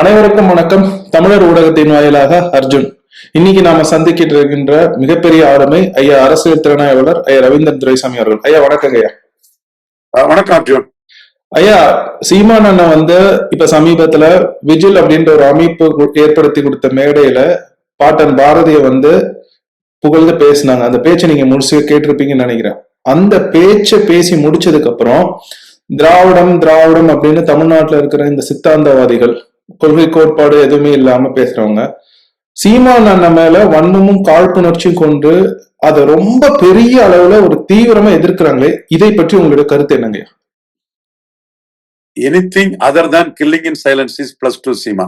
அனைவருக்கும் வணக்கம். தமிழர் ஊடகத்தின் வாயிலாக அர்ஜுன். இன்னைக்கு நாம சந்திக்கிட்டு இருக்கின்ற மிகப்பெரிய ஆளுமை ஐயா அரசியல் திறனாய்வாளர் ஐயா ரவீந்திரன் துரைசாமி அவர்கள். ஐயா வணக்கங்க ஐயா. வணக்கம் அர்ஜுன். ஐயா சீமான் அண்ணன் வந்து இப்ப சமீபத்துல விஜில் அப்படின்ற ஒரு அமைப்பு ஏற்படுத்தி கொடுத்த மேடையில பாட்டன் பாரதிய வந்து புகழ்ந்து பேசினாங்க. அந்த பேச்சை நீங்க முடிச்சு கேட்டிருப்பீங்கன்னு நினைக்கிறேன். அந்த பேச்சை பேசி முடிச்சதுக்கு அப்புறம் திராவிடம் திராவிடம் அப்படின்னு தமிழ்நாட்டுல இருக்கிற இந்த சித்தாந்தவாதிகள் கொள்கை கோட்பாடு எதுவுமே இல்லாம பேசுறவங்க. சீமான் அண்ணன் மேல வன்மமும் காழ்ப்புணர்ச்சியும் கொண்டு அதை ரொம்ப பெரிய அளவுல ஒரு தீவிரமா எதிர்க்கிறாங்களே இதை பற்றி உங்களுடைய கருத்து என்னங்க? Anything other than killing in silence is plus to Seema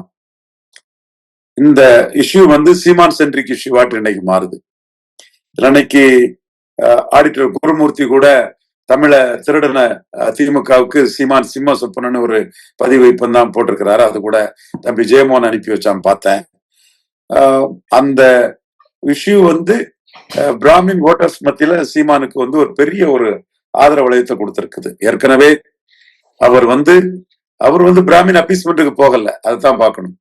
இந்த இஷ்யூ வந்து சீமான் சென்ட்ரிக் இஷ்யூவாட்டு இன்னைக்கு மாறுது. அன்னைக்கு இன்னைக்கு ஆடிட்டர் குருமூர்த்தி கூட தமிழ திருடன திமுகவுக்கு சீமான் சிம்ம சொப்பனன்னு ஒரு பதிவு இப்பந்தான் போட்டிருக்கிறாரு. அது கூட தம்பி ஜெயமோகன் அனுப்பி வச்சான் பார்த்தேன். அந்த இஷ்யூ வந்து பிராமின் ஓட்டர்ஸ் மத்தியில சீமானுக்கு வந்து ஒரு பெரிய ஒரு ஆதரவு வளையத்தை கொடுத்திருக்குது. ஏற்கனவே அவர் வந்து அவர் வந்து பிராமின் அப்பீஸ்மெண்ட்டுக்கு போகல. அதுதான் பார்க்கணும்.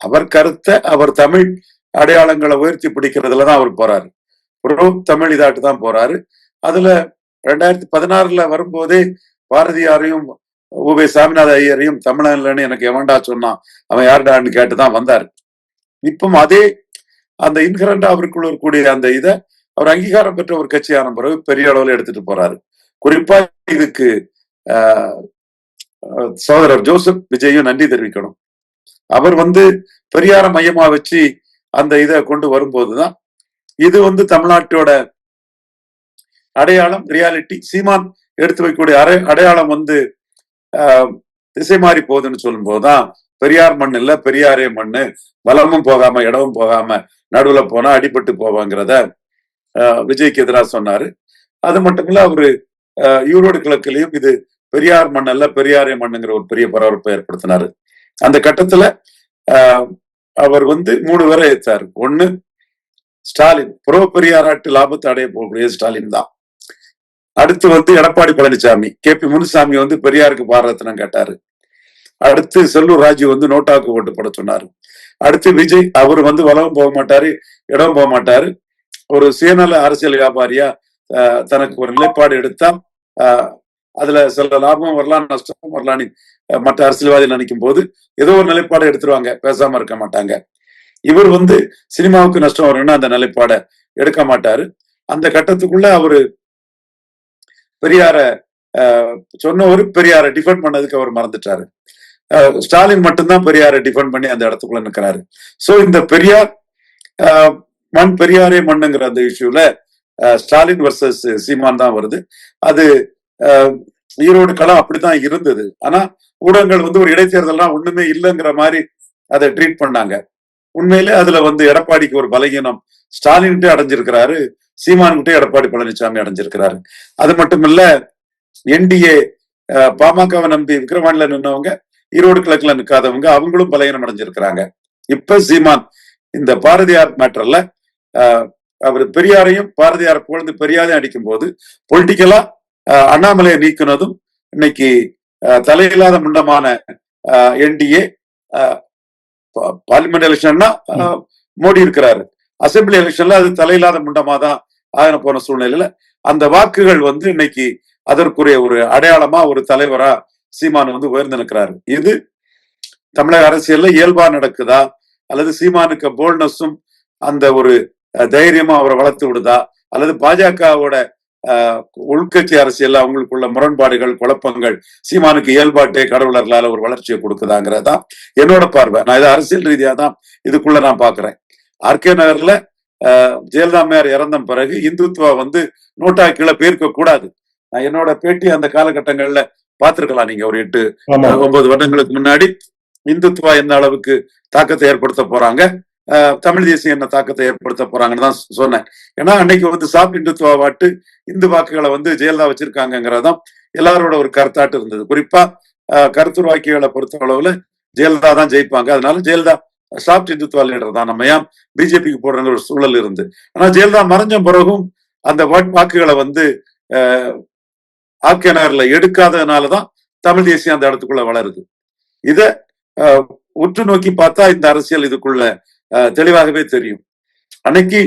அவர் கருத்தை அவர் தமிழ் அடையாளங்களை உயர்த்தி பிடிக்கிறதுல தான் அவர் போறாரு. தமிழ் இதாட்டு தான் போறாரு. அதுல ரெண்டாயிரத்தி பதினாறுல வரும்போதே பாரதியாரையும் ஊவே சாமிநாத ஐயரையும் தமிழன்லன்னு எனக்கு எவன்டா சொன்னான்? அவன் யாருடான்னு கேட்டுதான் வந்தாரு. இப்பவும் அதே அந்த இன்கரண்டா அவருக்குள்ள இருக்கக்கூடிய அந்த இதை அவர் அங்கீகாரம் பெற்ற ஒரு கட்சியான பிறகு பெரிய அளவில் எடுத்துட்டு போறாரு. குறிப்பா இதுக்கு ஆஹ், சகோதரர் ஜோசப் விஜயும் நன்றி தெரிவிக்கணும். அவர் வந்து பெரியார மையமா வச்சு அந்த இதை கொண்டு வரும்போதுதான் இது வந்து தமிழ்நாட்டோட அடையாளம் ரியாலிட்டி சீமான் எடுத்து வைக்கக்கூடிய அரை அடையாளம் வந்து ஆஹ், திசை மாறி போகுதுன்னு சொல்லும் போதுதான் பெரியார் மண் இல்ல பெரியாரே மண்ணு வளமும் போகாம இடமும் போகாம நடுவுல போனா அடிபட்டு போவாங்கிறத ஆஹ், விஜய்க்கு எதிராக சொன்னாரு. அது மட்டும் இல்ல அவரு ஆஹ், ஈரோடு கிழக்குலையும் இது பெரியார் மண் அல்ல பெரியாரே மண்ணுங்கிற ஒரு பெரிய பரபரப்பை ஏற்படுத்தினாரு. அந்த கட்டத்துல ஆஹ், அவர் வந்து மூணு பேரை ஏற்றாரு ஒண்ணு ஸ்டாலின். புறோ பெரியாராட்டு லாபத்தை அடைய போகக்கூடிய ஸ்டாலின் தான். அடுத்து வந்து எடப்பாடி பழனிசாமி கே பி முனுசாமி வந்து பெரியாருக்கு பாரதத்தினம் கேட்டாரு. அடுத்து செல்லூர் ராஜு வந்து நோட்டாக்கு ஓட்டு போட சொன்னாரு. அடுத்து விஜய் அவர் வந்து வளவும் போக மாட்டாரு இடம் போக மாட்டாரு. ஒரு சுயநல அரசியல் வியாபாரியா ஆஹ், தனக்கு ஒரு நிலைப்பாடு எடுத்தா ஆஹ், அதுல சில லாபம் வரலாம் நஷ்டம் வரலாம்னு மற்ற அரசியல்வாதி நினைக்கும் போது ஏதோ ஒரு நிலைப்பாடு எடுத்துருவாங்க பேசாம இருக்க மாட்டாங்க. இவர் வந்து சினிமாவுக்கு நஷ்டம் வரும்னா அந்த நிலைப்பாடை எடுக்க மாட்டாரு. அந்த கட்டத்துக்குள்ள அவரு பெரியார அஹ், சொன்னவர் பெரியார டிஃபெண்ட் பண்ணதுக்கு அவர் மறந்துட்டாரு. ஸ்டாலின் மட்டும்தான் பெரியாரை டிஃபெண்ட் பண்ணி அந்த இடத்துக்குள்ள நிக்கிறாரு. சோ இந்த பெரியார் மண் பெரியாரே மண்ணுங்கிற அந்த இஷ்யூல ஸ்டாலின் வர்சஸ் சீமான் தான் வருது. அது ஈரோடு களம் அப்படித்தான் இருந்தது. ஆனா ஊடகங்கள் வந்து ஒரு இடைத்தேர்தல்லாம் ஒண்ணுமே இல்லைங்கிற மாதிரி அதை ட்ரீட் பண்ணாங்க. உண்மையிலே அதுல வந்து எடப்பாடிக்கு ஒரு பலகீனம். ஸ்டாலின்ட்டு அடைஞ்சிருக்கிறாரு. சீமான்கிட்டே எடப்பாடி பழனிசாமி அடைஞ்சிருக்கிறாரு. அது மட்டும் இல்ல என்டிஏ பாமகவை நம்பி விக்ரவாண்டில நின்னவங்க ஈரோடு கிழக்குல நிக்காதவங்க அவங்களும் பலகீனம் அடைஞ்சிருக்கிறாங்க. இப்ப சீமான் இந்த பாரதியார் மேட்டர்ல அவர் பெரியாரையும் பாரதியார் புகழ்ந்து பெரியாரையும் அடிக்கும் போது பொலிட்டிக்கலா அண்ணாமலையை நீக்கினதும் இன்னைக்கு தலையில்லாத முண்டமான என்டிஏ பார்லிமெண்ட் எலெக்ஷன்னா மோடி இருக்கிறாரு. அசம்பிளி எலெக்ஷன்ல அது தலையில்லாத முண்டமா தான் ஆகின போன சூழ்நிலையில அந்த வாக்குகள் வந்து இன்னைக்கு அதற்குரிய ஒரு அடையாளமா ஒரு தலைவரா சீமான் வந்து உயர்ந்து நிற்கிறாரு. இது தமிழக அரசியல்ல இயல்பா நடக்குதா? அல்லது சீமானுக்கு போல்னஸும் அந்த ஒரு தைரியமா அவரை வளர்த்து விடுதா? அல்லது பாஜகவோட உள்கட்சி அரசியல் அவங்களுக்குள்ள முரண்பாடுகள் குழப்பங்கள் சீமானுக்கு இயல்பாட்டே கடவுளர்களால ஒரு வளர்ச்சியை கொடுக்குதாங்கிறதா என்னோட பார்வை. நான் இதை அரசியல் ரீதியா தான் இதுக்குள்ள நான் பாக்குறேன் ஆர்கே நகர்ல ஜெயலலிதா அம்மையார் இறந்த பிறகு இந்துத்துவா வந்து நோட்டா கீழே பேர்க்க கூடாது. நான் என்னோட பேட்டி அந்த காலகட்டங்கள்ல பார்த்திருக்கலாம். நீங்க ஒரு எட்டு ஒன்பது வருடங்களுக்கு முன்னாடி இந்துத்துவா எந்த அளவுக்கு தாக்கத்தை ஏற்படுத்த போறாங்க தமிழ் தேசியம் என்ன தாக்கத்தை ஏற்படுத்த போறாங்கன்னு தான் சொன்னேன். ஏன்னா அன்னைக்கு வந்து சாப் இந்துத்துவா வாட்டு இந்து வாக்குகளை வந்து ஜெயலலிதா வச்சிருக்காங்கிறதான் எல்லாரோட ஒரு கருத்தாட்டு இருந்தது. குறிப்பா அஹ், கருத்துரு வாக்கியங்களை பொறுத்த அளவுல ஜெயலலிதா தான் ஜெயிப்பாங்க. அதனால ஜெயலலிதா சாப்ட் இந்துத்வா லீடர் தான் நம்ம ஏன் பிஜேபிக்கு போடுற ஒரு சூழல் இருந்து. ஆனா ஜெயலலிதா மறைஞ்ச பிறகும் அந்த வாக்குகளை வந்து ஆர்கே நகர்ல எடுக்காததுனாலதான் தமிழ் தேசியம் அந்த இடத்துக்குள்ள வளருது. இத உற்று நோக்கி பார்த்தா இந்த அரசியல் இதுக்குள்ள அஹ், தெளிவாகவே தெரியும். அன்னைக்கு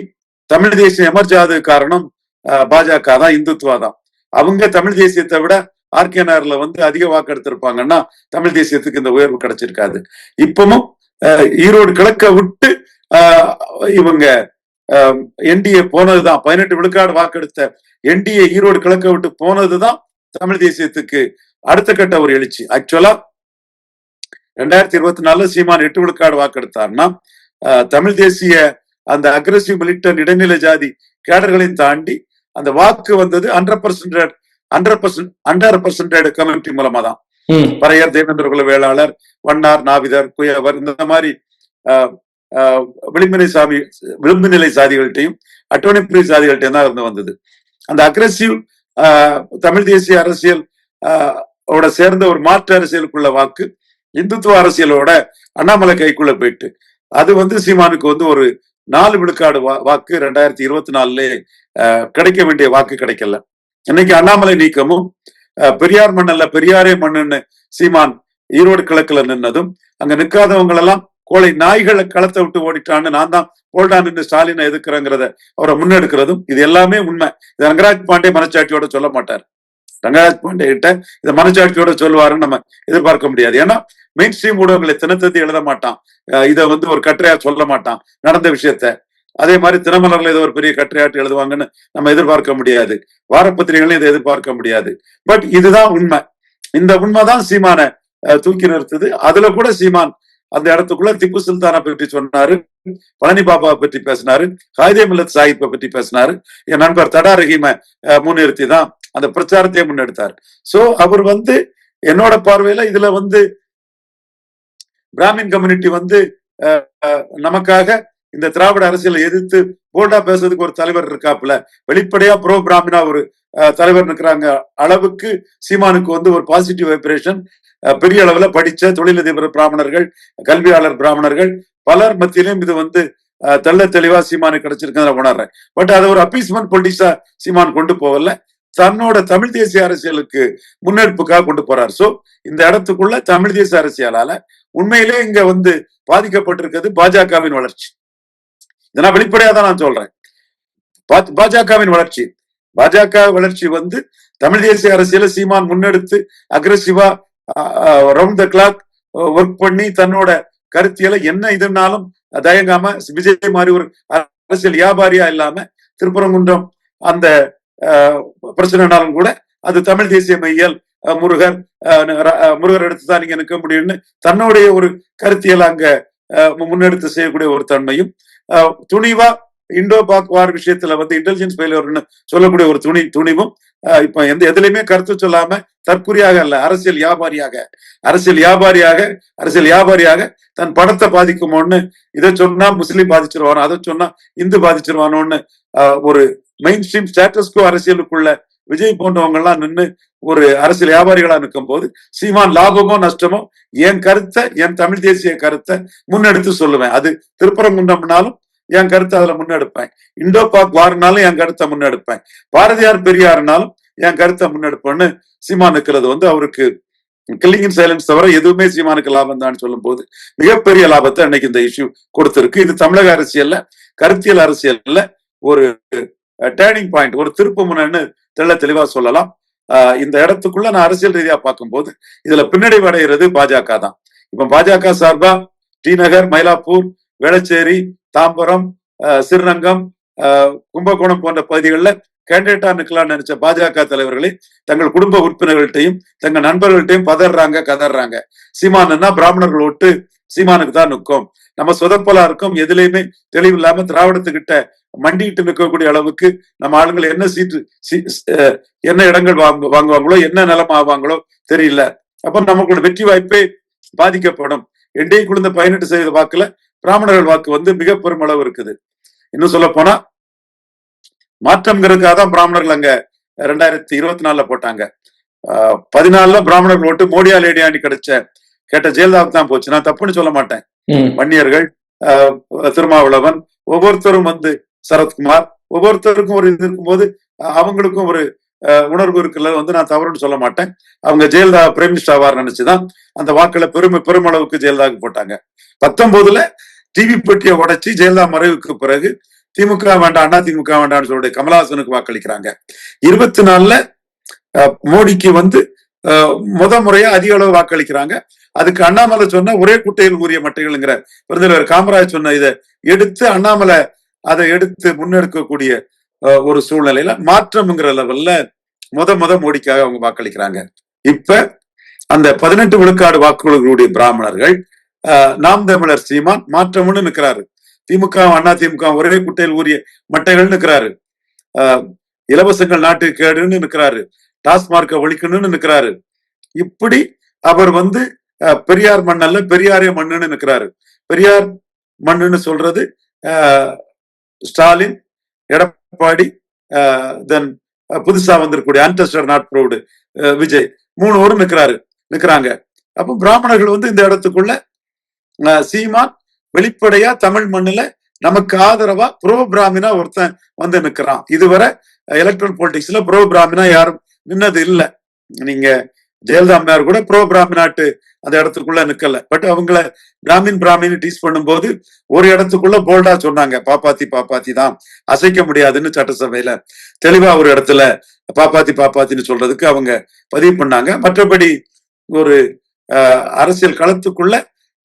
தமிழ் தேசியம் எமர்ஜாது காரணம் அஹ், பாஜக தான் இந்துத்துவா தான். அவங்க தமிழ் தேசியத்தை விட ஆர்கே நகர்ல வந்து அதிக வாக்கு எடுத்திருப்பாங்கன்னா தமிழ் தேசியத்துக்கு இந்த உயர்வு கிடைச்சிருக்காது. இப்பவும் ஈரோடு கிழக்க விட்டு இவங்க என்டிஏ போனதுதான். பதினெட்டு விழுக்காடு வாக்கெடுத்த என்டிஏ ஈரோடு கிழக்க விட்டு போனதுதான் தமிழ் தேசியத்துக்கு அடுத்த கட்ட ஒரு எழுச்சி. ஆக்சுவலா ரெண்டாயிரத்தி இருபத்தி நாலுல சீமான் எட்டு விழுக்காடு வாக்கெடுத்தார்னா தமிழ் தேசிய அந்த அக்ரசிவ் மிலிட்டன் இடைநிலை ஜாதி கேடர்களையும் தாண்டி அந்த வாக்கு வந்தது hundred percent hundred percent hundred percent community மூலமா தான் பறையர் தேவேந்திரகுல வேளாளர் வண்ணார் நாவிதர் குயவர் இந்த மாதிரி ஆஹ், விளிம்புநிலை சாமி விளிம்பு நிலை சாதிகள்கிட்டையும் அட்டோனிப்ரி சாதிகள்கிட்டையும் தான் இருந்து வந்தது. அந்த அக்ரஸிவ் தமிழ் தேசிய அரசியல் ஆஹ், ஓட சேர்ந்த ஒரு மாற்று அரசியலுக்குள்ள வாக்கு இந்துத்துவ அரசியலோட அண்ணாமலை கைக்குள்ள போயிட்டு அது வந்து சீமானுக்கு வந்து ஒரு நாலு விழுக்காடு வா- வாக்கு ரெண்டாயிரத்தி இருபத்தி நாலுல கிடைக்க வேண்டிய வாக்கு கிடைக்கல. இன்னைக்கு அண்ணாமலை நீக்கமும் பெரியார் மண்ணல்ல பெரியாரே மண்ணுன்னு சீமான் ஈரோடு கிழக்குல நின்னதும் அங்க நிக்காதவங்களெல்லாம் கோழை நாய்களை களத்தை விட்டு ஓடிட்டான்னு நான் தான் போல்டா நின்று ஸ்டாலினை எதுக்குறேங்கிறத அவரை முன்னெடுக்கிறதும் இது எல்லாமே உண்மை. இது ரங்கராஜ் பாண்டே மனச்சாட்சியோட சொல்ல மாட்டார். ரங்கராஜ் பாண்டே கிட்ட இதை மனச்சாட்சியோட சொல்லுவாருன்னு நம்ம எதிர்பார்க்க முடியாது. ஏன்னா மெயின் ஸ்ட்ரீம் ஊடகங்களை தினத்தந்தி எழுத மாட்டான். அஹ் இதை வந்து ஒரு கட்டுரையா சொல்ல மாட்டான். நடந்த விஷயத்த. அதே மாதிரி தினமலர்ல ஏதோ ஒரு பெரிய கட்டுரையாட்டு எழுதுவாங்கன்னு நம்ம எதிர்பார்க்க முடியாது. வாரப்பத்திரிகைகளையும் இதை எதிர்பார்க்க முடியாது. பட் இதுதான் உண்மை. இந்த உண்மைதான் சீமான தூக்கி நிறுத்துது. அதுல கூட சீமான் அந்த இடத்துக்குள்ள திப்பு சுல்தானை பற்றி சொன்னாரு பழனி பாபா பற்றி பேசினாரு ஹாய்தே மில்லத் சாஹிப்பை பற்றி பேசினாரு. என் நண்பர் தடா ரஹீமை முன்னிறுத்தி தான் அந்த பிரச்சாரத்தையே முன்னெடுத்தார். சோ அவர் வந்து என்னோட பார்வையில இதுல வந்து பிராமின் கம்யூனிட்டி வந்து நமக்காக இந்த திராவிட அரசியலை எதிர்த்து போல்டா பேசுறதுக்கு ஒரு தலைவர் இருக்காப்புல வெளிப்படையா ப்ரோ பிராமினா ஒரு தலைவர் இருக்கிறாங்க அளவுக்கு சீமானுக்கு வந்து ஒரு பாசிட்டிவ் வைப்ரேஷன் பெரிய அளவுல படிச்ச தொழிலதிபர் பிராமணர்கள் கல்வியாளர் பிராமணர்கள் பலர் மத்தியிலும் இது வந்து தெள்ள தெளிவா சீமானுக்கு கிடைச்சிருக்கிறத உணர்றேன். பட் அதை ஒரு அப்பீஸ்மெண்ட் பொலிட்டிக்ஸா சீமான் கொண்டு போகல. தன்னோட தமிழ் தேசிய அரசியலுக்கு முன்னெடுப்புக்காக கொண்டு போறார். சோ இந்த இடத்துக்குள்ள தமிழ் தேசிய அரசியலால உண்மையிலே இங்க வந்து பாதிக்கப்பட்டிருக்கிறது பாஜகவின் வளர்ச்சி. நான் வெளிப்படையா தான் நான் சொல்றேன். பாஜகவின் வளர்ச்சி. பாஜக வளர்ச்சி வந்து தமிழ் தேசிய அரசியல சீமான் முன்னெடுத்து அக்ரஸிவா ரவுண்ட் த கிளாக் ஒர்க் பண்ணி தன்னோட கருத்தியலை என்ன இதுனாலும் தயங்காம விஜய் மாதிரி ஒரு அரசியல் வியாபாரியா இல்லாம திருப்பரங்குன்றம் அந்த பிரச்சனைனாலும் கூட அது தமிழ் தேசிய மையல் முருகர் அஹ், முருகர் எடுத்துதான் நீங்க நிற்க முடியும்னு தன்னுடைய ஒரு கருத்தியல் அங்க அஹ், முன்னெடுத்து செய்யக்கூடிய ஒரு தன்மையும் துணிவா இண்டோ பாக் வார் விஷயத்துல வந்து இன்டெலிஜென்ஸ் ஃபெயிலியர்னு சொல்லக்கூடிய ஒரு துணி துணிவும் இப்ப எந்த எதுலையுமே கருத்து சொல்லாம தற்குறியாக அல்ல அரசியல் வியாபாரியாக. அரசியல் வியாபாரியாக அரசியல் வியாபாரியாக தன் படத்தை பாதிக்குமோன்னு இதை சொன்னா முஸ்லீம் பாதிச்சிருவானோ அதை சொன்னா இந்து பாதிச்சிருவானோன்னு ஒரு மெயின் ஸ்ட்ரீம் ஸ்டேட்டஸ்கோ அரசியலுக்குள்ள விஜய் போன்றவங்க எல்லாம் நின்று ஒரு அரசியல் வியாபாரிகளா நிற்கும் போது சீமான் லாபமோ நஷ்டமோ என் கருத்தை என் தமிழ் தேசிய கருத்தை முன்னெடுத்து சொல்லுவேன். அது திருப்பரங்குன்றம்னாலும் என் கருத்தை அதுல முன்னெடுப்பேன். இண்டோ பாக் வாரினாலும் என் கருத்தை முன்னெடுப்பேன். பாரதியார் பெரியாருனாலும் என் கருத்தை முன்னெடுப்பேன்னு சீமான் நிற்கிறது வந்து அவருக்கு கில்லிங் சைலன்ஸ் தவிர எதுவுமே சீமானுக்கு லாபம் தான் சொல்லும் போது மிகப்பெரிய லாபத்தை இன்னைக்கு இந்த இஷ்யூ கொடுத்திருக்கு. இது தமிழக அரசியல்ல கருத்தியல் அரசியல்ல ஒரு டேர்னிங் பாயிண்ட் ஒரு திருப்பு முனைன்னு தெள்ள தெளிவா சொல்லலாம். ஆஹ் இந்த இடத்துக்குள்ள நான் அரசியல் ரீதியா பார்க்கும்போது இதுல பின்னடைவு அடைகிறது பாஜக தான். இப்ப பாஜக சார்பா டி நகர் மயிலாப்பூர் வேளச்சேரி தாம்பரம் ஆஹ் ஸ்ரீரங்கம் ஆஹ் கும்பகோணம் போன்ற பகுதிகளில் கேண்டிடேட்டா நிக்கலாம்னு நினைச்ச பாஜக தலைவர்களை தங்கள் குடும்ப உறுப்பினர்கள்ட்டையும் தங்கள் நண்பர்கள்ட்டையும் பதறாங்க கதறாங்க சீமானுன்னா பிராமணர்கள் ஒட்டு சீமானுக்கு தான் நிற்கும் நம்ம சொதப்பலா இருக்கும். எதுலையுமே தெளிவில்லாம திராவிடத்துக்கிட்ட மண்டிட்டு நிற்கக்கூடிய அளவுக்கு நம்ம ஆளுங்களை என்ன சீட்டு என்ன இடங்கள் வாங்கு வாங்குவாங்களோ என்ன நிலம் ஆவாங்களோ தெரியல. அப்ப நமக்கு வெற்றி வாய்ப்பே பாதிக்கப்படும். என்டே குழுந்த பதினெட்டு சதவீத வாக்குல பிராமணர்கள் வாக்கு வந்து மிக பெருமளவு இருக்குது. இன்னும் சொல்ல போனா மாற்றம்ங்கிறதுக்காக தான் பிராமணர்கள் அங்க ரெண்டாயிரத்தி இருபத்தி நாலுல போட்டாங்க. ஆஹ் பதினாலுல பிராமணர்கள் ஓட்டு மோடியா லேடியாண்டி கிடைச்ச கேட்ட ஜெயலலிதாவுக்கு தான் போச்சு. நான் தப்புன்னு சொல்ல மாட்டேன். வன்னியர்கள் திருமாவளவன் ஒவ்வொருத்தரும் வந்து சரத்குமார் ஒவ்வொருத்தருக்கும் ஒரு இது இருக்கும்போது அவங்களுக்கும் ஒரு உணர்வு இருக்குல்ல வந்து நான் தவறுன்னு சொல்ல மாட்டேன். அவங்க ஜெயலலிதா பிரைம் மினிஸ்டர் ஆவார் நினைச்சுதான் அந்த வாக்களை பெருமை பெருமளவுக்கு ஜெயலலிதாவுக்கு போட்டாங்க. பத்தொன்பதுல டிவி பெட்டியை உடைச்சு ஜெயலலிதா மறைவுக்கு பிறகு திமுக வேண்டாம் அண்ணா திமுக வேண்டாம்னு சொல்லிட்டு கமலஹாசனுக்கு வாக்களிக்கிறாங்க. இருபத்தி நாலுல மோடிக்கு வந்து முத முறையா அதிக அளவு வாக்களிக்கிறாங்க. அதுக்கு அண்ணாமலை சொன்ன ஒரே குட்டையில் கூறிய மட்டைகள்ங்கிற விருந்தினர் காமராஜ் சொன்ன இதை எடுத்து அண்ணாமலை அதை எடுத்து முன்னெடுக்கக்கூடிய ஒரு சூழ்நிலையில மாற்றம்ங்கிற லெவல்ல முத முத மோடிக்காக அவங்க வாக்களிக்கிறாங்க. இப்ப அந்த பதினெட்டு விழுக்காடு வாக்குகளுடைய பிராமணர்கள் நாம் தமிழர் சீமான் மாற்றம்னு நிக்கிறாரு. திமுக அண்ணா திமுக ஒரே குட்டையில் ஊறிய மட்டைகள் நிற்கிறாரு இலவசங்கள் நாட்டுக்கு கேடுன்னு நிற்கிறாரு டாஸ்மார்க்கை ஒழிக்கணும்னு நிற்கிறாரு இப்படி அவர் வந்து பெரியார் மண்ணல்ல பெரியாரே மண்ணுன்னு நிக்கிறாரு பெரியார் மண்ணுன்னு சொல்றது ஸ்டாலின் எடப்பாடி தென் புதுசா வந்திருக்கக்கூடிய அன்டஸ்டர் நாட் ப்ரௌடு விஜய் மூணு பேரும் நிக்கிறாரு நிற்கிறாங்க அப்போ பிராமணர்கள் வந்து இந்த இடத்துக்குள்ள சீமான் வெளிப்படையா தமிழ் மண்ணுல நமக்கு ஆதரவா ப்ரோ பிராமினா ஒருத்தன் வந்து நிற்கிறான் இதுவரை எலக்ட்ரல் பொலிட்டிக்ஸ்ல ப்ரோ பிராமினா யாரும் நின்னது இல்ல. நீங்க ஜெயலலிதா அம்மையார் கூட ப்ரோ பிராமினாட்டு அந்த இடத்துக்குள்ள நிக்கல. பட் அவங்கள பிராமின் பிராமின் டீஸ் பண்ணும்போது ஒரு இடத்துக்குள்ள போல்டா சொன்னாங்க. பாப்பாத்தி பாப்பாத்தி தான். அசைக்க முடியாதுன்னு சட்டசபையில தெளிவா ஒரு இடத்துல பாப்பாத்தி பாப்பாத்தின்னு சொல்றதுக்கு அவங்க பதிவு பண்ணாங்க. மற்றபடி ஒரு அஹ், அரசியல் களத்துக்குள்ள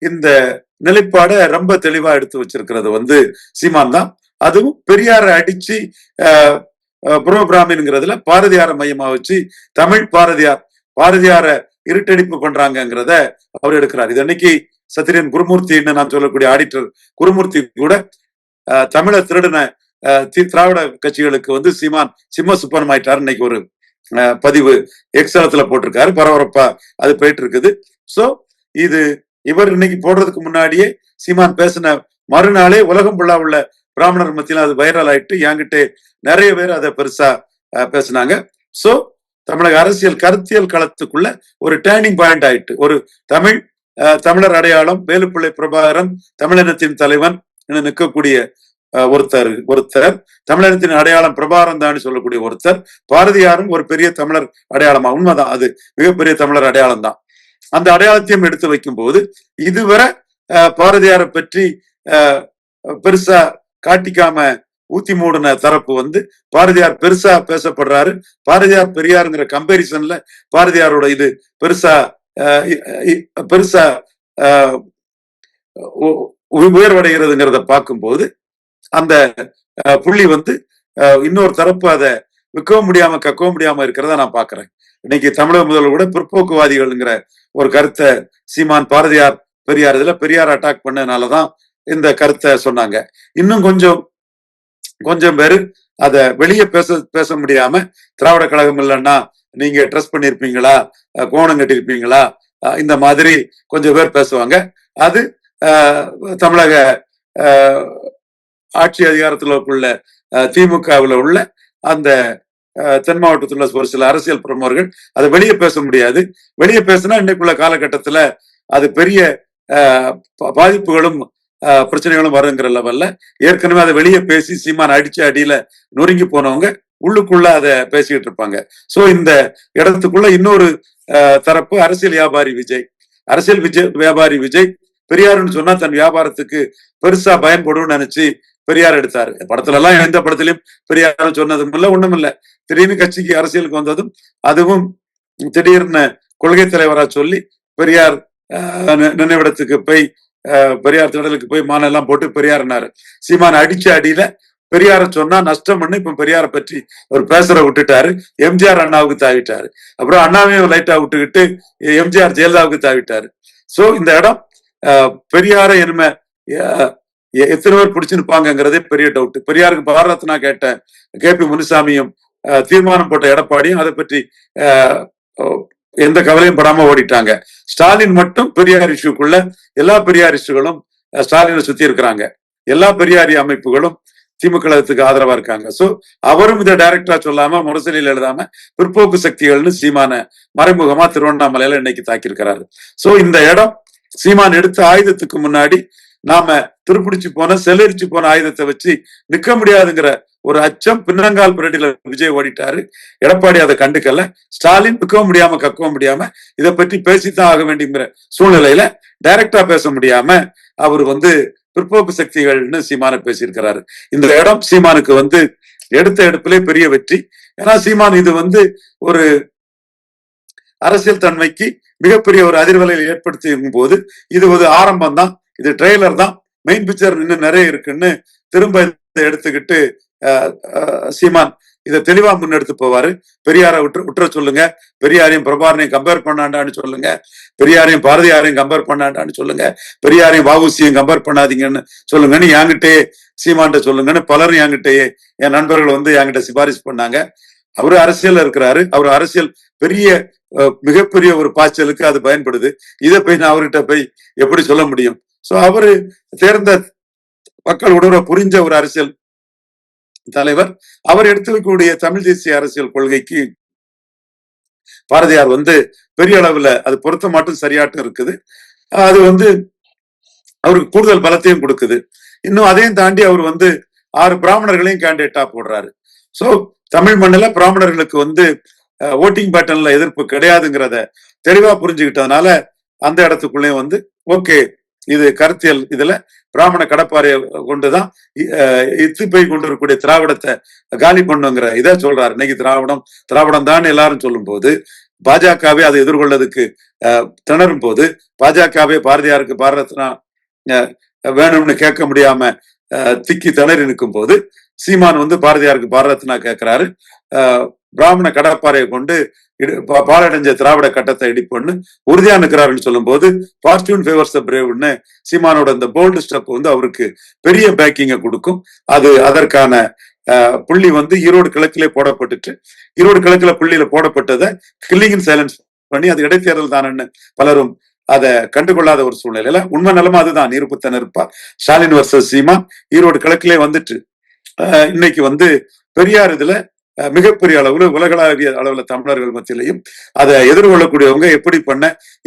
இந்த நிலைப்பாடை ரொம்ப தெளிவா எடுத்து வச்சிருக்கிறது வந்து சீமான் தான். அதுவும் பெரியாரை அடிச்சு அஹ், பாரதியாரை மையமா வச்சு தமிழ் பாரதியார் பாரதியார இருட்டடிப்பு பண்றாங்கங்கிறத அவர் எடுக்கிறார். இது அன்னைக்கு சத்திரியன் குருமூர்த்தின்னு நான் சொல்லக்கூடிய ஆடிட்டர் குருமூர்த்தி கூட தமிழ தமிழை திருடின அஹ், தி- திராவிட கட்சிகளுக்கு வந்து சீமான் சிம்ம சுப்பனம் ஆயிட்டார் இன்னைக்கு ஒரு அஹ், பதிவு எக்ஸலத்துல போட்டிருக்காரு. பரபரப்பா அது போயிட்டு இருக்குது சோ இது இவர் இன்னைக்கு போடுறதுக்கு முன்னாடியே சீமான் பேசின மறுநாளே உலகம் ஃபுல்லா உள்ள பிராமணர் மத்தியில அது வைரல் ஆயிட்டு என்கிட்ட நிறைய பேர் அதை பெருசா பேசினாங்க பேசுனாங்க. சோ தமிழக அரசியல் கருத்தியல் களத்துக்குள்ள ஒரு டேர்னிங் பாயிண்ட் ஆயிட்டு ஒரு தமிழ் அஹ், தமிழர் அடையாளம் வேலுப்பிள்ளை பிரபாகரன் தமிழினத்தின் தலைவன் என நிற்கக்கூடிய ஒருத்தர் ஒருத்தர். தமிழினத்தின் அடையாளம் பிரபாகரன் தான் சொல்லக்கூடிய ஒருத்தர். பாரதியாரும் ஒரு பெரிய தமிழர் அடையாளமா? உண்மைதான். அது மிகப்பெரிய தமிழர் அடையாளம் தான். அந்த அடையாளத்தையும் எடுத்து வைக்கும் போது இதுவரை பாரதியாரை பற்றி பெருசா காட்டிக்காம ஊத்தி மூடின தரப்பு வந்து பாரதியார் பெருசா பேசப்படுறாரு. பாரதியார் பெரியாருங்கிற கம்பேரிசன்ல பாரதியாரோட இது பெருசா பெருசா உயர்வடைகிறதுங்கிறத பார்க்கும்போது அந்த அஹ், புள்ளி வந்து அஹ், இன்னொரு தரப்பு அதை விற்கவும் முடியாம கக்கவும் முடியாம இருக்கிறத நான் பாக்குறேன் இன்னைக்கு தமிழக முதல்வர் கூட பிற்போக்குவாதிகள்ங்கிற ஒரு கருத்தை சீமான் பாரதியார் பெரியார் இதுல பெரியார் அட்டாக் பண்ணதுனாலதான் இந்த கருத்தை சொன்னாங்க. இன்னும் கொஞ்சம் கொஞ்சம் பேரு அதை வெளியே பேச பேச முடியாம திராவிட கழகம் இல்லைன்னா நீங்க ட்ரெஸ் பண்ணியிருப்பீங்களா கோணம் கட்டியிருப்பீங்களா இந்த மாதிரி கொஞ்சம் பேர் பேசுவாங்க. அது தமிழக ஆட்சி அதிகாரத்துல உள்ள திமுகவில் திமுகவுல உள்ள அந்த தென் மாவட்டத்தில் ஒரு சில அரசியல் பிரமுகர்கள் அதை வெளியே பேச முடியாது. வெளியே பேசினா இன்னைக்குள்ள காலகட்டத்தில் அது பெரிய பா- பாதிப்புகளும் பிரச்சனைகளும் வருங்கிற லெவல்ல ஏற்கனவே அதை வெளியே பேசி சீமான் அடிச்சு அடியில நொறுங்கி போனவங்க உள்ளுக்குள்ள அதை பேசிக்கிட்டு இருப்பாங்க. சோ இந்த இடத்துக்குள்ள இன்னொரு தரப்பு அரசியல் வியாபாரி விஜய். அரசியல் விஜய் வியாபாரி விஜய் பெரியாருன்னு சொன்னா தன் வியாபாரத்துக்கு பெருசா பயன்படும் நினைச்சு பெரியார் எடுத்தாரு. படத்துல எல்லாம் எந்த படத்திலயும் பெரியார் சொன்னதும் இல்லை ஒண்ணும் இல்ல திடீர்னு கட்சிக்கு அரசியலுக்கு வந்ததும் அதுவும் திடீர்னு கொள்கை தலைவரா சொல்லி பெரியார் நி- நினைவிடத்துக்கு போய் பெரியார் திடலுக்கு போய் மாலை எல்லாம் போட்டு பெரியார்னாரு சீமான அடிச்ச அடியில பெரியார சொன்னா நஷ்டம் பண்ணு இப்ப பெரியார பற்றி அவர் பேசுற விட்டுட்டாரு. எம்ஜிஆர் அண்ணாவுக்கு தாவிட்டாரு. அப்புறம் அண்ணாவையும் லைட்டா விட்டுக்கிட்டு எம்ஜிஆர் ஜெயலலிதாவுக்கு தாவிட்டாரு. சோ இந்த இடம் பெரியார இனிமே எத்தனை பேர் பிடிச்சிருப்பாங்கிறதே பெரிய டவுட் பெரியாருக்கு பாரத்னா கேட்ட கே பி முனுசாமியும் அஹ், தீர்மானம் போட்ட எடப்பாடியும் அதை பற்றி எந்த கவலையும் படாம ஓடிட்டாங்க. ஸ்டாலின் மட்டும் பெரியார் இஷ்யூக்குள்ள எல்லா பெரியார் இஷ்யூகளும் ஸ்டாலினை சுத்தி இருக்கிறாங்க. எல்லா பெரியாரி அமைப்புகளும் திமுகத்துக்கு ஆதரவா இருக்காங்க. சோ அவரும் இதை டைரக்டா சொல்லாம முரசொலியில் எழுதாம பிற்போக்கு சக்திகள்னு சீமான மறைமுகமா திருவண்ணாமலையில இன்னைக்கு தாக்கியிருக்கிறாரு. சோ இந்த இடம் சீமான் எடுத்த ஆயுதத்துக்கு முன்னாடி நாம துருப்பிடிச்சு போன செலரிச்சு போன ஆயுதத்தை வச்சு நிக்க முடியாதுங்கிற ஒரு அச்சம் பின்னங்கால் பிரட்டில விஜய் ஓடிட்டாரு. எடப்பாடி அதை கண்டுக்கல. ஸ்டாலின் விற்கவும் முடியாம கக்கவும் முடியாம இதை பற்றி பேசித்தான் ஆக வேண்டிங்கிற சூழ்நிலையில டைரக்டா பேச முடியாம அவர் வந்து பிற்போக்கு சக்திகள்னு சீமான பேசியிருக்கிறாரு. இந்த இடம் சீமானுக்கு வந்து எடுத்த எடுப்பிலே பெரிய வெற்றி. ஏன்னா சீமான் இது வந்து ஒரு அரசியல் தன்மைக்கு மிகப்பெரிய ஒரு அதிர்வலையை ஏற்படுத்தியும் போது இது ஒரு ஆரம்பம் தான் இது ட்ரெய்லர் தான். மெயின் பிக்சர் இன்னும் நிறைய இருக்குன்னு திரும்ப எடுத்துக்கிட்டு சீமான் இதை தெளிவா முன்னெடுத்து போவாரு. பெரியாரை விட்டு விட்டுற சொல்லுங்க. பெரியாரையும் பிரபாரனையும் கம்பேர் பண்ணாண்டான்னு சொல்லுங்க. பெரியாரையும் பாரதியாரையும் கம்பேர் பண்ணாண்டான்னு சொல்லுங்க. பெரியாரையும் வாவுசியும் கம்பேர் பண்ணாதீங்கன்னு சொல்லுங்கன்னு என்கிட்டயே சீமான்ட்ட சொல்லுங்கன்னு பலரும் என்கிட்டயே என் நண்பர்கள் வந்து என்கிட்ட சிபாரிசு பண்ணாங்க. அவரு அரசியல் இருக்கிறாரு. அவர் அரசியல் பெரிய மிகப்பெரிய ஒரு பாய்ச்சலுக்கு அது பயன்படுது. இதை போய் நான் அவர்கிட்ட போய் எப்படி சொல்ல முடியும்? சோ அவரு தேர்ந்த மக்கள் உணர்வை புரிஞ்ச ஒரு அரசியல் தலைவர் அவர் எடுத்திருக்கக்கூடிய தமிழ் தேசிய அரசியல் கொள்கைக்கு பாரதியார் வந்து பெரிய அளவுல அது பொருத்த மட்டும் சரியாட்டும் இருக்குது. அது வந்து அவருக்கு கூடுதல் பலத்தையும் கொடுக்குது. இன்னும் அதையும் தாண்டி அவர் வந்து ஆறு பிராமணர்களையும் கேண்டிடேட்டா போடுறாரு. சோ தமிழ் மண்ணுல பிராமணர்களுக்கு வந்து ஓட்டிங் பேட்டர்ன்ல எதிர்ப்பு கிடையாதுங்கிறத தெளிவா புரிஞ்சுக்கிட்டதுனால அந்த இடத்துக்குள்ளேயும் வந்து ஓகே இது கருத்தியல் இதுல பிராமண கடப்பாறையை கொண்டுதான் இ- இத்து போய் கொண்டு வரக்கூடிய திராவிடத்தை காலி பண்ணுங்கிற இதை சொல்றாரு. இன்னைக்கு திராவிடம் திராவிடம் தான் எல்லாரும் சொல்லும் போது பாஜகவே அதை எதிர்கொள்ளதுக்கு அஹ், திணறும் போது பாஜகவே பாரதியாருக்கு பாரத்னா அஹ், வேணும்னு கேட்க முடியாம அஹ், திக்கி திணறி நிற்கும் போது சீமான் வந்து பாரதியாருக்கு பாரத்னா கேட்கிறாரு. பிராமண கடப்பாறையை கொண்டு இடு- பா- பாழடைஞ்ச திராவிட கட்டத்தை இடிப்பொன்னு உறுதியா நிற்கிறாருன்னு சொல்லும் போது பாசிட்டிவ் ஃபேவர்ஸ் பிரேவ்னு சீமானோட இந்த போல்டு ஸ்டெப் வந்து அவருக்கு பெரிய பேக்கிங்கை கொடுக்கும். அது அதற்கான புள்ளி வந்து ஈரோடு கிழக்கிலே போடப்பட்டுட்டு ஈரோடு கிழக்குல புள்ளியில போடப்பட்டதை கில்லிங்கின் சைலன்ஸ் பண்ணி அது இடைத்தேர்தல் தானன்னு பலரும் அதை கண்டுகொள்ளாத ஒரு சூழ்நிலையில உண்மை நிலமா அதுதான் நிருப்பத்த நிற்பார் ஸ்டாலின் வர்சஸ் சீமா ஈரோடு கிழக்கிலே வந்துட்டு இன்னைக்கு வந்து பெரியார் இதுல மிகப்பெரிய அளவுல உலகளாவிய அளவுல தமிழர்கள் மத்தியிலையும் அதை எதிர்கொள்ளக்கூடியவங்க எப்படி பண்ண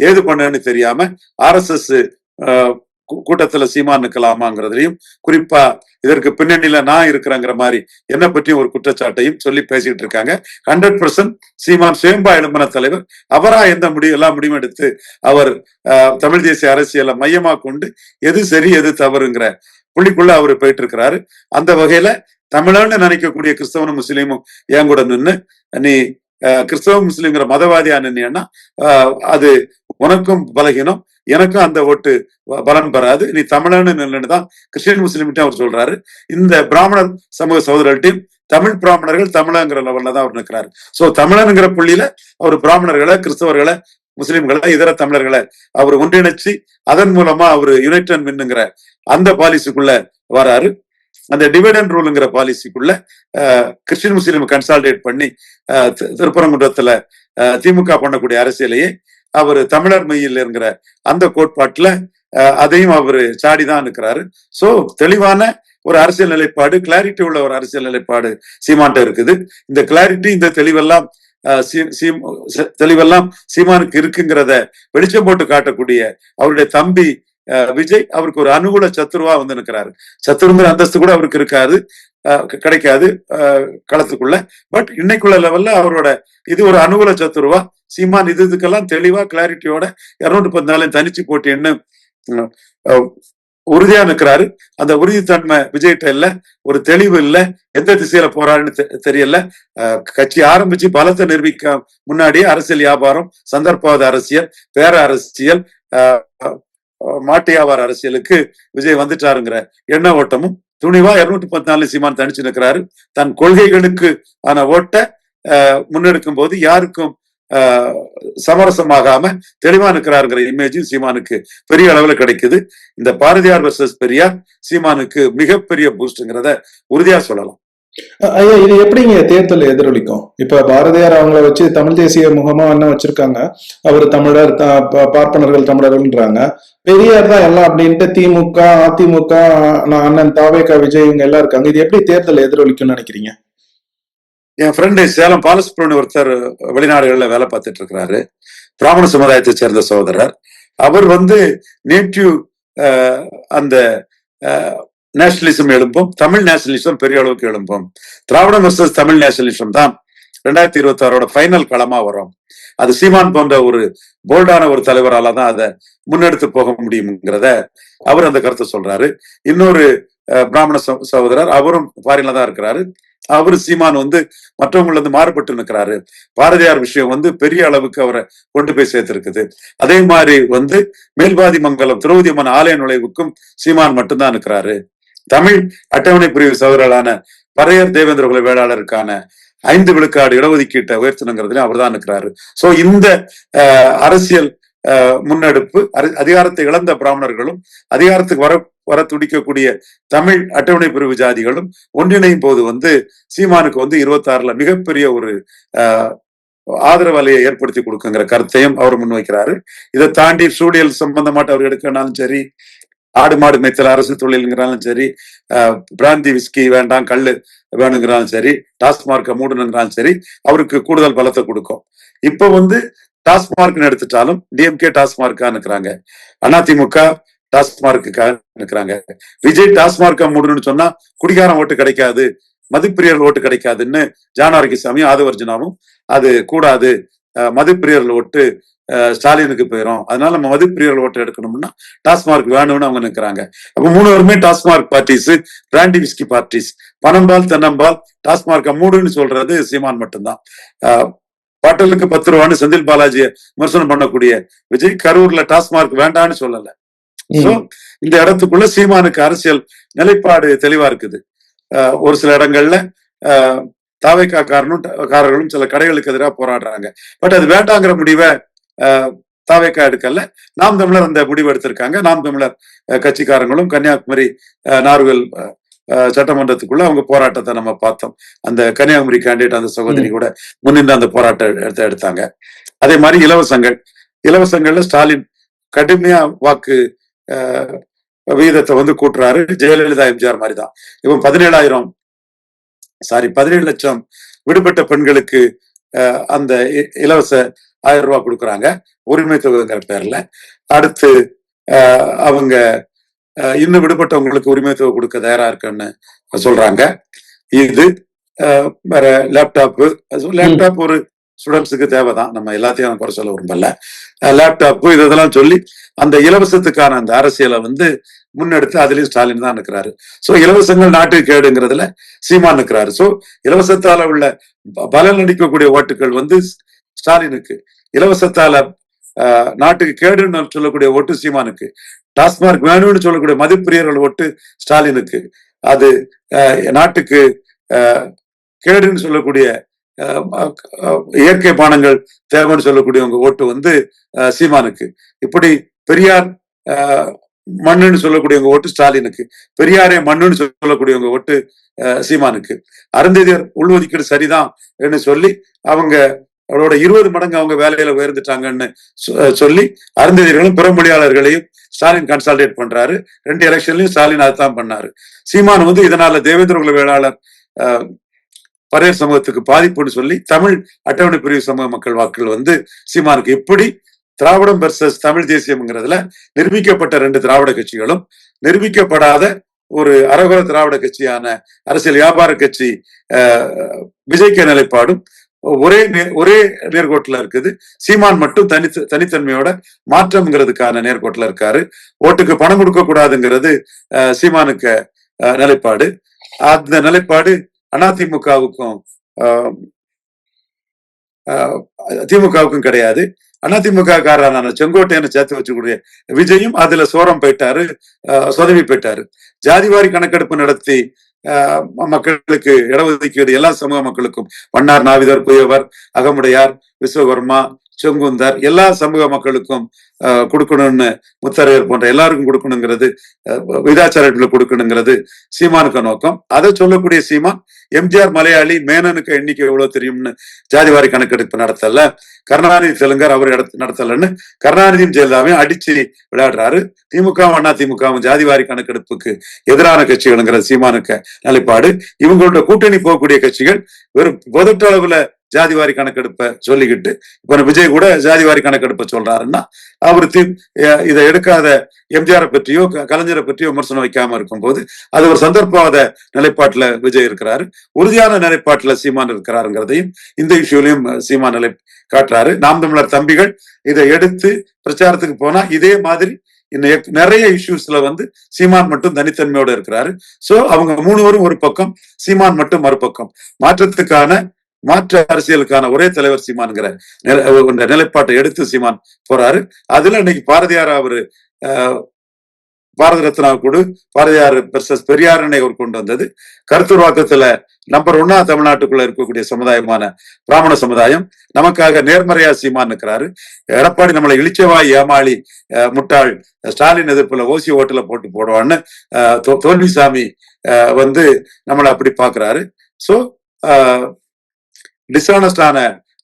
ஏது பண்ணன்னு தெரியாம ஆர் எஸ் எஸ் கூட்டத்துல சீமா நிக்கலாமாங்கிறதுலையும் குறிப்பா இதற்கு பின்னணியில நான் இருக்கிறேங்கிற மாதிரி என்னை பற்றியும் ஒரு குற்றச்சாட்டையும் சொல்லி பேசிட்டு இருக்காங்க. ஹண்ட்ரட் பர்சன்ட் சீமான் சுயம்பா எழுப்பின தலைவர். அவரா எந்த முடிவு எல்லா முடிவும் எடுத்து அவர் தமிழ் தேசிய அரசியலை மையமா கொண்டு எது சரி எது தவறுங்கிற புள்ளிக்குள்ள அவர் போயிட்டு இருக்கிறாரு. அந்த வகையில தமிழன்னு நினைக்கக்கூடிய கிறிஸ்தவனும் முஸ்லீமும் என் கூட நின்னு நீ கிறிஸ்தவ முஸ்லீம்ங்கிற மதவாதியா நின்னா அது உனக்கும் பலகீனம் எனக்கும் அந்த ஓட்டு பலன் பெறாது. நீ தமிழன்னு நின்னுன்னு தான் கிறிஸ்டின் முஸ்லீம்கிட்ட அவர் சொல்றாரு. இந்த பிராமணர் சமூக சகோதரர்கிட்டையும் தமிழ் பிராமணர்கள் தமிழங்கிற லெவல்ல தான் அவர் நிற்கிறாரு சோ தமிழனுங்கிற புள்ளியில அவர் பிராமணர்களை கிறிஸ்தவர்களை முஸ்லிம்களை இதர தமிழர்களை அவர் ஒன்றிணைச்சு அதன் மூலமா அவர் யுனைடெட் மின்னுங்கிற அந்த பாலிசிக்குள்ள வராரு. அந்த டிவைடன் ரூலுங்கிற பாலிசிக்குள்ள கிறிஸ்டின் முஸ்லீம் கன்சால்டேட் பண்ணி திருப்பரங்குன்றத்துல அஹ், திமுக பண்ணக்கூடிய அரசியலையே அவர் தமிழர் மையில் இருக்கிற அந்த கோட்பாட்டுல அதையும் அவர் சாடிதான் இருக்கிறாரு. சோ தெளிவான ஒரு அரசியல் நிலைப்பாடு கிளாரிட்டி உள்ள ஒரு அரசியல் நிலைப்பாடு சீமான்ட்ட இருக்குது. இந்த கிளாரிட்டி இந்த தெளிவெல்லாம் தெளிவெல்லாம் சீமானுக்கு இருக்குங்கிறத வெளிச்சம் போட்டு காட்டக்கூடிய அவருடைய தம்பி விஜய் அவருக்கு ஒரு அனுகூல சத்துருவா வந்து நிற்கிறாரு சத்துருங்கிற அந்தஸ்து கூட அவருக்கு இருக்காது. கிடைக்காது. களத்துக்குள்ள. பட் இன்னைக்குள்ள லெவல்ல அவரோட இது ஒரு அனுகூல சத்துருவா. சீமான் இது இதுக்கெல்லாம் தெளிவா கிளாரிட்டியோட இருநூற்றி பதினாலையும் தனிச்சு போட்டின்னு உறுதியா நிற்கிறாரு அந்த உறுதித்தன்மை விஜய்கிட்ட இல்ல. ஒரு தெளிவு இல்ல. எந்த திசையில போறாருன்னு தெ- தெரியல. கட்சி ஆரம்பிச்சு பலத்தை நிரூபிக்க முன்னாடியே அரசியல் வியாபாரம் சந்தர்ப்பவாத அரசியல் பேர அரசியல் அஹ், மாட்டு அரசியலுக்கு விஜய் வந்துட்டாருங்கிற எண்ண ஓட்டமும் துணிவா இருநூத்தி பத்து நாலு சீமான் தனிச்சு நிற்கிறாரு தன் கொள்கைகளுக்கு ஆன ஓட்ட முன்னெடுக்கும் போது யாருக்கும் சமரசமாகாம தெளிவா நிற்கிறாருங்கிற இமேஜும் சீமானுக்கு பெரிய அளவுல கிடைக்குது. இந்த பாரதியார் வர்சஸ் பெரியார் சீமானுக்கு மிகப்பெரிய பூஸ்ட்ங்கிறத உறுதியா சொல்லலாம். ஐயா இது எப்படிங்க தேர்தல் எதிரொலிக்கும்? இப்ப பாரதியார் அவங்கள வச்சு தமிழ் தேசிய முகமா என்ன வச்சிருக்காங்க. அவர் தமிழர் பார்ப்பனர்கள் தமிழர்கள்ன்றாங்க. பெரியார் தான் எல்லாம் அப்படின்ட்டு திமுக அதிமுக நான் அண்ணன் தாவேகா விஜய் இவங்க எல்லாம் இருக்காங்க. இது எப்படி தேர்தல் எதிரொலிக்கும்னு நினைக்கிறீங்க? என் ஃப்ரெண்டு சேலம் பாலசுப்ரமணிய ஒருத்தர் வெளிநாடுகள்ல வேலை பார்த்துட்டு இருக்கிறாரு. பிராமண சமுதாயத்தை சேர்ந்த சகோதரர். அவர் வந்து நேட்டிவ் அந்த நேஷனலிசம் எழும்பும் தமிழ் நேஷனலிசம் பெரிய அளவுக்கு எழும்பும். திராவிடம் வர்சஸ் தமிழ் நேஷனலிசம் தான் ரெண்டாயிரத்தி இருபத்தி ஆறோட ஃபைனல் களமா வரும். அது சீமான் போன்ற ஒரு போல்டான ஒரு தலைவரால தான் அதை முன்னெடுத்து போக முடியுங்கிறத அவர் அந்த கருத்தை சொல்றாரு. இன்னொரு பிராமண சகோதரர் அவரும் ஃபாரின்ல தான் இருக்கிறாரு. அவரு சீமான் வந்து மற்றவங்கள இருந்து மாறுபட்டு நிற்கிறாரு பாரதியார் விஷயம் வந்து பெரிய அளவுக்கு அவரை கொண்டு போய் சேர்த்திருக்குது. அதே மாதிரி வந்து மேல்பாதி மங்கலம் திரௌதி அம்மன் ஆலய நுழைவுக்கும் சீமான் மட்டும்தான் இருக்கிறாரு தமிழ் அட்டவணை பிரிவு சகோதரர்களான பறையர் தேவேந்திர குல வேளாளருக்கான ஐந்து விழுக்காடு இடஒதுக்கீட்டை உயர்த்தணுங்கிறதுல அவர் தான் இருக்கிறாரு. சோ இந்த அரசியல் முன்னெடுப்பு அதிகாரத்தை இழந்த பிராமணர்களும் அதிகாரத்துக்கு வர வர துடிக்கக்கூடிய தமிழ் அட்டவணை பிரிவு ஜாதிகளும் ஒன்றிணையும் போது வந்து சீமானுக்கு வந்து இருபத்தாறுல மிகப்பெரிய ஒரு அஹ், ஆதரவு அலையை ஏற்படுத்தி கொடுக்குங்கிற கருத்தையும் அவர் முன்வைக்கிறாரு. இதை தாண்டி சூழியல் சம்பந்தமாட்ட அவர் எடுக்கனாலும் சரி ஆடு மாடு மேய்ச்சல் அரசு தொழிலுங்கிறாலும் சரி பிராந்தி விஸ்கி வேண்டாம் கல்லு வேணுங்கிறாலும் சரி டாஸ்மார்க்கை மூடணுங்கிறாலும் சரி அவருக்கு கூடுதல் பலத்தை கொடுக்கும். இப்ப வந்து டாஸ்மார்க்னு எடுத்துட்டாலும் டிஎம்கே டாஸ்மார்க்கா இருக்கிறாங்க அதிமுக டாஸ்மார்க்குக்காக இருக்கிறாங்க விஜய் டாஸ்மார்க்கை மூடணும்னு சொன்னா குடிகாரம் ஓட்டு கிடைக்காது மதுப்பிரியர் ஓட்டு கிடைக்காதுன்னு ஜானாரகிசாமி ஆதவர்ஜனாவும் அது கூடாது. அஹ், மதுப்பிரியர்கள் ஓட்டு ஸ்டாலினுக்கு போயிடும் அதனால நம்ம மதுப்பிரியர்கள் ஓட்டு எடுக்கணும்னா டாஸ்மார்க் வேணும்னு அவங்க நிக்கிறாங்க அப்ப மூணு பேருமே TASMAC parties brandy whisky parties. பனம்பால் தென்னம்பால் டாஸ்மார்க்கை மூடுன்னு சொல்றது சீமான் மட்டும்தான். பாட்டலுக்கு பத்து ரூபான்னு செந்தில் பாலாஜியை விமர்சனம் பண்ணக்கூடிய விஜய் கரூர்ல டாஸ்மார்க் வேண்டான்னு சொல்லல. சோ இந்த இடத்துக்குள்ள சீமானுக்கு அரசியல் நிலைப்பாடு தெளிவா இருக்குது. ஒரு சில இடங்கள்ல அஹ் தாவைக்கா காரனும் காரர்களும் சில கடைகளுக்கு எதிராக போராடுறாங்க. பட் அது வேண்டாங்கிற முடிவை தாவேக்கா எடுக்கல நாம் தமிழர் அந்த முடிவு எடுத்திருக்காங்க. நாம் தமிழர் கட்சிக்காரங்களும் கன்னியாகுமரி நார்வேல் சட்டமன்றத்துக்குள்ள அவங்க போராட்டத்தை நம்ம பார்த்தோம். அந்த கன்னியாகுமரி கேண்டிடேட் அந்த சகோதரி கூட முன்னின்று அந்த போராட்டம் எடுத்து எடுத்தாங்க. அதே மாதிரி இலவசங்கள். இலவசங்கள்ல ஸ்டாலின் கடுமையா வாக்கு விகிதத்தை வந்து கூட்டுறாரு. ஜெயலலிதா எம்ஜிஆர் மாதிரி தான் பதினேழாயிரம் சாரி பதினேழு லட்சம் விடுபட்ட பெண்களுக்கு அந்த இலவச ஆயிரம் ரூபாய் கொடுக்குறாங்க. உரிமை தொகைங்கிற பேர்ல அடுத்து அவங்க இன்னும் விடுபட்டவங்களுக்கு உரிமை தொகை கொடுக்க தயாரா இருக்குன்னு சொல்றாங்க. இது வேற லேப்டாப்பு லேப்டாப் ஒரு ஸ்டூடெண்ட்ஸுக்கு தேவைதான். நம்ம எல்லாத்தையும் நான் குறை சொல்ல விரும்பல. லேப்டாப்பு இதெல்லாம் சொல்லி அந்த இலவசத்துக்கான அந்த அரசியலை வந்து முன்னெடுத்து அதுலயும் ஸ்டாலின் தான் இருக்கிறாரு சோ இலவசங்கள் நாட்டுக்கு கேடுங்கிறதுல சீமான் இருக்கிறாரு சோ இலவசத்தால உள்ள பலன் அளிக்கக்கூடிய ஓட்டுகள் வந்து ஸ்டாலினுக்கு. இலவசத்தால நாட்டுக்கு கேடுன்னு சொல்லக்கூடிய ஓட்டு சீமானுக்கு டாஸ்மார்க் வேணும்னு சொல்லக்கூடிய மதிப்பிரியர்கள் ஓட்டு ஸ்டாலினுக்கு அது நாட்டுக்கு ஆஹ், கேடுன்னு சொல்லக்கூடிய ஆஹ், இயற்கை பானங்கள் தேவைன்னு சொல்லக்கூடியவங்க ஓட்டு வந்து சீமானுக்கு. இப்படி பெரியார் ஆஹ், மண்ணுன்னு சொல்லக்கூடியவங்க ஓட்டு ஸ்டாலினுக்கு பெரியாரே மண்ணுன்னு சொல்லக்கூடியவங்க ஓட்டு அஹ், சீமானுக்கு. அருந்ததியர் உள்ஒதுக்கீடு சரிதான் என்று சொல்லி அவங்க அவரோட இருபது மடங்கு அவங்க வேலையில உயர்ந்துட்டாங்கன்னு சொ- சொல்லி அருந்ததியர்களும் பிற மொழியாளர்களையும் ஸ்டாலின் கன்சால்டேட் பண்றாரு. ரெண்டு எலெக்ஷன்லயும் ஸ்டாலின் அதுதான் பண்ணாரு. சீமான் வந்து இதனால தேவேந்திர குல வேளாளர் அஹ், பரையர் சமூகத்துக்கு பாதிப்புன்னு சொல்லி தமிழ் அட்டவணை பிரிவு சமூக மக்கள் வாக்குகள் வந்து சீமானுக்கு இப்படி திராவிடம் வெர்சஸ் தமிழ் தேசியம்ங்கிறதுல நிரூபிக்கப்பட்ட ரெண்டு திராவிட கட்சிகளும் நிரூபிக்கப்படாத ஒரு அரகுர திராவிட கட்சியான அரசியல் வியாபார கட்சி விஜய்க்க நிலைப்பாடும் ஒரே ஒரே நேர்கோட்டில் இருக்குது. சீமான் மட்டும் தனி தனித்தன்மையோட மாற்றம்ங்கிறதுக்கான நேர்கோட்டில் இருக்காரு. ஓட்டுக்கு பணம் கொடுக்க கூடாதுங்கிறது சீமானுக்கு நிலைப்பாடு. அந்த நிலைப்பாடு அதிமுகவுக்கும் திமுகவுக்கும் கிடையாது. அதிமுக காரரான செங்கோட்டையனை சேர்த்து வச்சுக்கூடிய விஜயும் அதுல சோரம் போயிட்டாரு சொதவி போயிட்டாரு. ஜாதிவாரி கணக்கெடுப்பு நடத்தி மக்களுக்கு இடஒதுக்கீடு எல்லா சமூக மக்களுக்கும். மன்னார் நாவிதர் புயவர் அகமுடையார் விஸ்வகர்மா செங்குந்தார் எல்லா சமூக மக்களுக்கும் கொடுக்கணும்னு முத்தரையர் போன்ற எல்லாருக்கும் கொடுக்கணுங்கிறது விதாச்சாரத்தில் கொடுக்கணுங்கிறது சீமானுக்கு நோக்கம். அதை சொல்லக்கூடிய சீமான் எம்ஜிஆர் மலையாளி மேனனுக்கு எண்ணிக்கை எவ்வளவு தெரியும்னு ஜாதிவாரி கணக்கெடுப்பு நடத்தல கருணாநிதி தெலுங்கர் அவர் நடத்தலன்னு கருணாநிதியும் ஜெயலலிதாவையும் அடிச்சு விளையாடுறாரு. திமுகவும் அண்ணா திமுகவும் ஜாதிவாரி கணக்கெடுப்புக்கு எதிரான கட்சிகள்ங்கிற சீமானுக்கு நிலைப்பாடு. இவங்களோட கூட்டணி போகக்கூடிய கட்சிகள் வெறும் பொதட்டு அளவுல ஜாதிவாரி கணக்கெடுப்பை சொல்லிக்கிட்டு இப்ப விஜய் கூட ஜாதிவாரி கணக்கெடுப்பை சொல்றாருன்னா அவர் தீ இதை எடுக்காத எம்ஜிஆரை பற்றியோ கலைஞரை பற்றியோ விமர்சனம் வைக்காம இருக்கும்போது அது ஒரு சந்தர்ப்பவாத நிலைப்பாட்டுல விஜய் இருக்கிறாரு. உறுதியான நிலைப்பாட்டுல சீமான் இருக்கிறாருங்கிறதையும் இந்த இஷ்யூலையும் சீமான் நிலை காட்டுறாரு. நாம் தமிழர் தம்பிகள் இதை எடுத்து பிரச்சாரத்துக்கு போனா இதே மாதிரி நிறைய இஷ்யூஸ்ல வந்து சீமான் மட்டும் தனித்தன்மையோட இருக்கிறாரு. சோ அவங்க மூணுவரும் ஒரு பக்கம் சீமான் மட்டும் மறுபக்கம். மாற்றத்துக்கான மாற்று அரசியலுக்கான ஒரே தலைவர் சீமான்ங்கிற நில- இந்த நிலைப்பாட்டை எடுத்து சீமான் போறாரு. அதுல இன்னைக்கு பாரதியார் அவரு பாரத ரத்னா கூட பாரதியார் பெர்சஸ் பெரியாரனை அவர் கொண்டு வந்தது. கருத்துருவாக்கத்துல நம்பர் ஒன்னா தமிழ்நாட்டுக்குள்ள இருக்கக்கூடிய சமுதாயமான பிராமண சமுதாயம். நமக்காக நேர்மறையா சீமான் இருக்கிறாரு எடப்பாடி நம்மளை இளிச்சவாய் ஏமாளி அஹ், முட்டாள் ஸ்டாலின் எதிர்ப்புல ஓசி ஓட்டுல போட்டு போடுவான்னு தோல்விசாமி அஹ், வந்து நம்மளை அப்படி பாக்குறாரு. சோ டிஸ்ஆனஸ்டான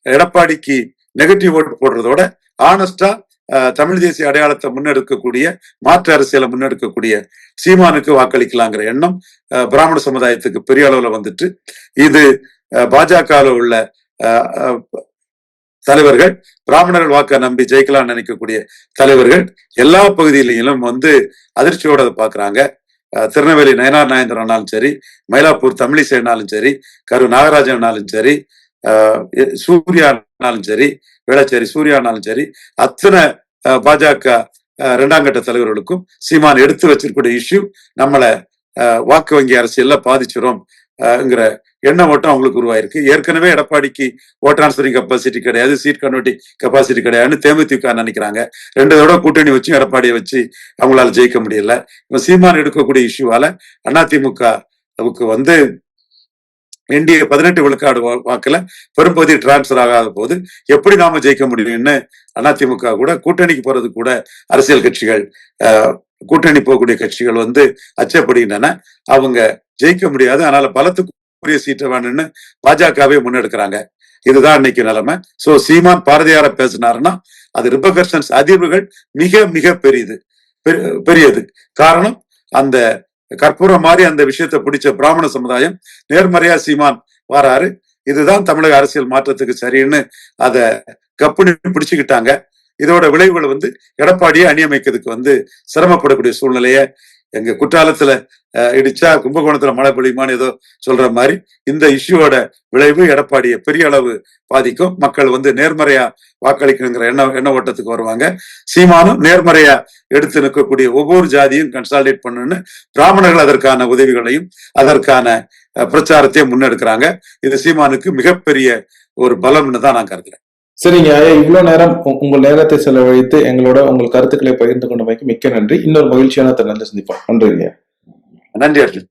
எடப்பாடிக்கு நெகட்டிவ் ஓட்டு போடுறதோட ஆனஸ்டா தமிழ் தேசிய அடையாளத்தை முன்னெடுக்கக்கூடிய மாற்று அரசியலை முன்னெடுக்கக்கூடிய சீமானுக்கு வாக்களிக்கலாங்கிற எண்ணம் பிராமண சமுதாயத்துக்கு பெரிய அளவுல வந்துட்டு இது பாஜகவில் உள்ள தலைவர்கள் பிராமணர்கள் வாக்க நம்பி ஜெயிக்கலாம்னு நினைக்கக்கூடிய தலைவர்கள் எல்லா பகுதியிலையும் வந்து அதிர்ச்சியோட அதை பாக்குறாங்க. திருநெல்வேலி நயனார் நாயந்திரனாலும் சரி மயிலாப்பூர் தமிழிசைனாலும் சரி கரு நாகராஜனாலும் சரி சூர்யானாலும் சரி வேளச்சேரி சூர்யானாலும் சரி அத்தனை பாஜக அஹ், இரண்டாம் கட்ட தலைவர்களுக்கும் சீமான் எடுத்து வச்சிருக்கக்கூடிய இஷ்யூ நம்மளை அஹ், வாக்கு வங்கி அரசியல்ல பாதிச்சிரும் ங்கிற எண்ண ஓட்டம் அவங்களுக்கு உருவாயிருக்கு. ஏற்கனவே எடப்பாடிக்கு ஓட் டிரான்ஸ்பரிங் கெப்பாசிட்டி கிடையாது சீட் கன்வெர்ட்டிங் கெப்பாசிட்டி கிடையாதுன்னு தேமுதிக நினைக்கிறாங்க. ரெண்டு தடவை கூட்டணி வச்சு எடப்பாடியை வச்சு அவங்களால ஜெயிக்க முடியல. இப்ப சீமான் எடுக்கக்கூடிய இஷ்யூவால அதிமுகவுக்கு வந்து என்டிஏ பதினெட்டு விழுக்காடு வா- வாக்குல பெரும்பகுதி டிரான்ஸ்பர் ஆகாத போது எப்படி நாம ஜெயிக்க முடியும்னு அதிமுக கூட கூட்டணிக்கு போறது கூட அரசியல் கட்சிகள் கூட்டணி போகக்கூடிய கட்சிகள் வந்து அச்சப்படுகின்றன. அவங்க ஜெயிக்க முடியாது. அதனால பலத்துக்குரிய சீட்டை வேணும்னு பாஜகவே முன்னெடுக்கிறாங்க. இதுதான் இன்னைக்கு நிலைமை. சோ சீமான் பாரதியார பேசினாருன்னா அது ரிபகர்ஷன்ஸ் அதிர்வுகள் மிக மிக பெரியது. பெ- பெரியது. காரணம் அந்த கற்பூரம் மாதிரி அந்த விஷயத்தை பிடிச்ச பிராமண சமுதாயம் நேர்மறையா சீமான் வாராரு. இதுதான் தமிழக அரசியல் மாற்றத்துக்கு சரின்னு அதை கப்புனி பிடிச்சுக்கிட்டாங்க. இதோட விளைவுகள் வந்து எடப்பாடியை அணியமைக்கிறதுக்கு வந்து சிரமப்படக்கூடிய சூழ்நிலையை எங்க குற்றாலத்துல இடிச்சா கும்பகோணத்துல மழை பொழியுமான்னு ஏதோ சொல்ற மாதிரி இந்த இஷ்யூவோட விளைவு எடப்பாடியை பெரிய அளவு பாதிக்கும். மக்கள் வந்து நேர்மறையா வாக்களிக்கணுங்கிற எண்ண எண்ண ஓட்டத்துக்கு வருவாங்க. சீமானும் நேர்மறையா எடுத்து நிற்கக்கூடிய ஒவ்வொரு ஜாதியும் கன்சாலிடேட் பண்ணுன்னு பிராமணர்கள் அதற்கான உதவிகளையும் அதற்கான பிரச்சாரத்தையும் முன்னெடுக்கிறாங்க. இது சீமானுக்கு மிகப்பெரிய ஒரு பலம்னு தான் நான் கருதுறேன். சரிங்க ஐயா இவ்வளோ நேரம் உங்கள் நேரத்தை செலவழித்து எங்களோட உங்கள் கருத்துக்களை பகிர்ந்து கொண்டமைக்கு மிக்க நன்றி. இன்னொரு மகிழ்ச்சியான தருணத்தை சந்திப்போம். நன்றிங்க. நன்றி அர்ஜுன்.